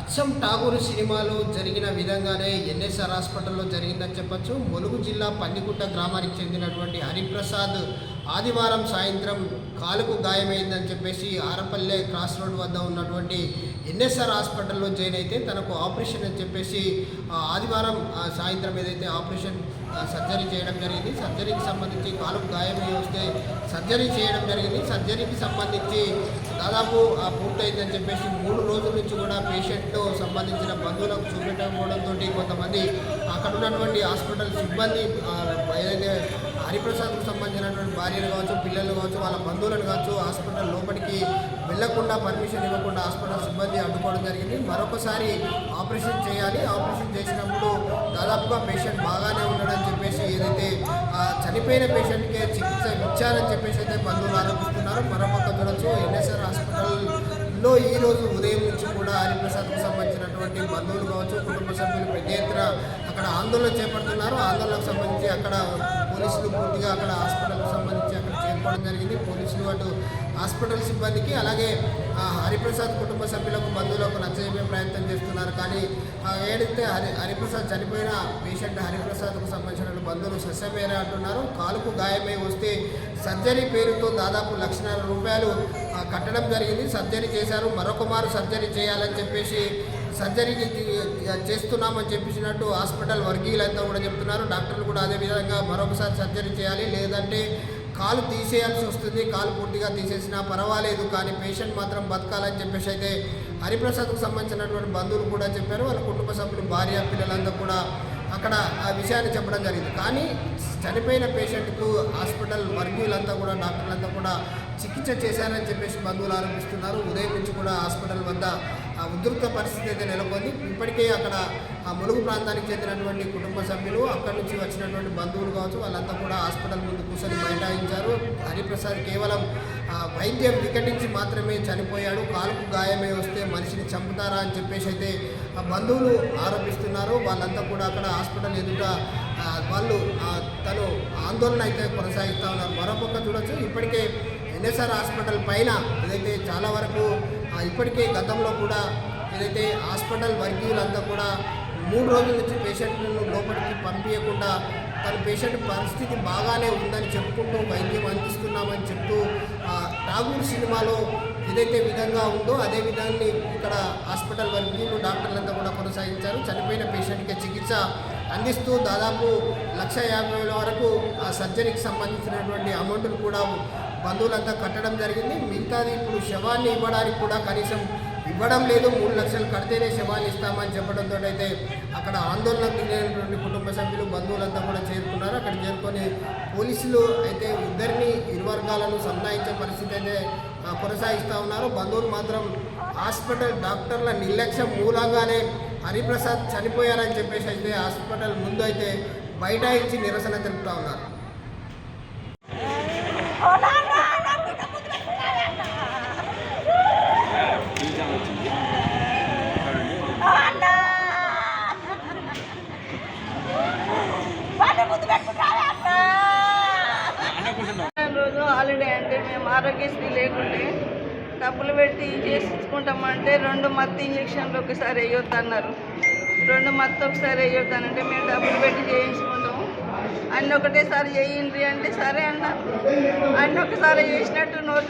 అచ్చం ఠాగూర్ సినిమాలో జరిగిన విధంగానే ఎన్ఎస్ఆర్ హాస్పిటల్లో జరిగిందని చెప్పచ్చు. ములుగు జిల్లా పందికుంట గ్రామానికి చెందినటువంటి హరిప్రసాద్ ఆదివారం సాయంత్రం కాలుకు గాయమైందని చెప్పేసి ఆరపల్లె క్రాస్ రోడ్ వద్ద ఉన్నటువంటి ఎన్ఎస్ఆర్ హాస్పిటల్లో జాయిన్ అయితే తనకు ఆపరేషన్ అని చెప్పేసి ఆదివారం సాయంత్రం ఏదైతే ఆపరేషన్ సర్జరీ చేయడం జరిగింది. సర్జరీకి సంబంధించి కాలుకు గాయమై వస్తే సర్జరీ చేయడం జరిగింది. సర్జరీకి సంబంధించి దాదాపు ఆ పూర్తయిందని చెప్పేసి మూడు రోజుల నుంచి కూడా పేషెంట్ సంబంధించిన బంధువులకు చూపెట్టకపోవడంతో కొంతమంది అక్కడ ఉన్నటువంటి హాస్పిటల్ సిబ్బంది ఏదైతే హరిప్రసాద్కు సంబంధించినటువంటి భార్యలు కావచ్చు పిల్లలు కావచ్చు వాళ్ళ బంధువులను కావచ్చు హాస్పిటల్ లోపలికి వెళ్ళకుండా పర్మిషన్ ఇవ్వకుండా హాస్పిటల్ సిబ్బంది అడ్డుకోవడం జరిగింది. మరొకసారి ఆపరేషన్ చేయాలి. ఆపరేషన్ చేసినప్పుడు దాదాపుగా పేషెంట్ బాగానే ఉండడం చనిపోయిన పేషెంట్కే చికిత్స ఇచ్చారని చెప్పేసి అయితే బంధువులు ఆరోపిస్తున్నారు. మరొక చూడొచ్చు ఎన్ఎస్ఆర్ హాస్పిటల్లో ఈ రోజు ఉదయం నుంచి కూడా హరిప్రసాద్కు సంబంధించినటువంటి బంధువులు కావచ్చు కుటుంబ సభ్యులు పెద్ద ఎత్తున అక్కడ ఆందోళన చేపడుతున్నారు. ఆందోళనకు సంబంధించి అక్కడ పోలీసులు పూర్తిగా అక్కడ హాస్పిటల్కి సంబంధించి అక్కడ చేరుకోవడం జరిగింది. పోలీసులు అటు హాస్పిటల్ సిబ్బందికి అలాగే హరిప్రసాద్ కుటుంబ సభ్యులకు బంధువులకు నచ్చజెప్పే ప్రయత్నం చేస్తున్నారు. కానీ ఏడితే హరి హరిప్రసాద్ చనిపోయిన పేషెంట్ హరిప్రసాద్కు సంబంధించి బంధువులు సస్యమేరే అంటున్నారు. కాలుకు గాయమై వస్తే సర్జరీ పేరుతో దాదాపు లక్షన్నర రూపాయలు కట్టడం జరిగింది. సర్జరీ చేశారు. మరొక మారు సర్జరీ చేయాలని చెప్పేసి సర్జరీకి చేస్తున్నామని చెప్పేసినట్టు హాస్పిటల్ వర్గీయులంతా కూడా చెప్తున్నారు. డాక్టర్లు కూడా అదే విధంగా మరొకసారి సర్జరీ చేయాలి. లేదంటే కాలు తీసేయాల్సి వస్తుంది. కాలు పూర్తిగా తీసేసినా పర్వాలేదు. కానీ పేషెంట్ మాత్రం బతకాలని చెప్పేసి అయితే హరిప్రసాద్కు సంబంధించినటువంటి బంధువులు కూడా చెప్పారు. వాళ్ళ కుటుంబ సభ్యులు భార్య పిల్లలంతా కూడా అక్కడ ఆ విషయాన్ని చెప్పడం జరిగింది. కానీ చనిపోయిన పేషెంట్కు హాస్పిటల్ వర్గీయులంతా కూడా డాక్టర్లంతా కూడా చికిత్స చేశారని చెప్పేసి బంధువులు ఆరోపిస్తున్నారు. ఉదయం నుంచి కూడా హాస్పిటల్ వద్ద ఆ ఉధృత పరిస్థితి అయితే నెలకొంది. ఇప్పటికే అక్కడ ఆ ములుగు ప్రాంతానికి చెందినటువంటి కుటుంబ సభ్యులు అక్కడి నుంచి వచ్చినటువంటి బంధువులు కావచ్చు వాళ్ళంతా కూడా హాస్పిటల్ ముందు కూర్చొని బైఠాయించారు. హరిప్రసాద్ కేవలం వైద్యం వికటించి మాత్రమే చనిపోయాడు. కాలుకు గాయమై వస్తే మనిషిని చంపుతారా అని చెప్పేసి అయితే ఆ బంధువులు ఆరోపిస్తున్నారు. వాళ్ళంతా కూడా అక్కడ హాస్పిటల్ ఎదుట వాళ్ళు తను ఆందోళన అయితే కొనసాగిస్తూ ఉన్నారు. మరొక చూడొచ్చు. ఇప్పటికే ఎన్ఎస్ఆర్ హాస్పిటల్ పైన ఏదైతే చాలా వరకు ఇప్పటికే గతంలో కూడా ఏదైతే హాస్పిటల్ వర్గీయులంతా కూడా మూడు రోజుల నుంచి పేషెంట్లను లోపలికి పంపించకుండా తన పేషెంట్ పరిస్థితి బాగానే ఉందని చెప్పుకుంటూ వైద్యం అందిస్తున్నామని చెప్తూ ఠాగూర్ సినిమాలో ఏదైతే విధంగా ఉందో అదే విధాన్ని ఇక్కడ హాస్పిటల్ వర్గీయులు డాక్టర్లంతా కూడా కొనసాగించారు. చనిపోయిన పేషెంట్కి చికిత్స అందిస్తూ దాదాపు లక్ష యాభై వేల వరకు ఆ సర్జరీకి సంబంధించినటువంటి అమౌంట్ను కూడా బంధువులంతా కట్టడం జరిగింది. మిగతాది ఇప్పుడు శవాన్ని ఇవ్వడానికి కూడా కనీసం ఇవ్వడం లేదు. మూడు లక్షలు కడితేనే శవాన్ని ఇస్తామని చెప్పడంతో అయితే అక్కడ ఆందోళనకు తిరిగినటువంటి కుటుంబం బంధువులంతా కూడా చేరుకున్నారు. అక్కడ చేరుకొని పోలీసులు అయితే ఇద్దరిని ఇరు వర్గాలను సంతాయించే పరిస్థితి అయితే కొనసాగిస్తూ ఉన్నారు. బంధువులు మాత్రం హాస్పిటల్ డాక్టర్ల నిర్లక్ష్యం మూలంగానే హరిప్రసాద్ చనిపోయారని చెప్పేసి అయితే హాస్పిటల్ ముందు అయితే బైఠాయించి నిరసన తెలుపుతా ఉన్నారు. మేము ఆరోగ్యశ్రీ లేకుంటే డబ్బులు పెట్టి చేసుకుంటామంటే రెండు మత్తు ఇంజక్షన్లు ఒకసారి వేయొద్దు అన్నారు రెండు మత్తు ఒకసారి వేయొద్దానంటే మేము డబ్బులు పెట్టి చేయించుకుంటాము అన్ని ఒకటేసారి చేయండి అంటే సరే అన్న. అన్ని ఒకసారి చేసినట్టు నోట్లో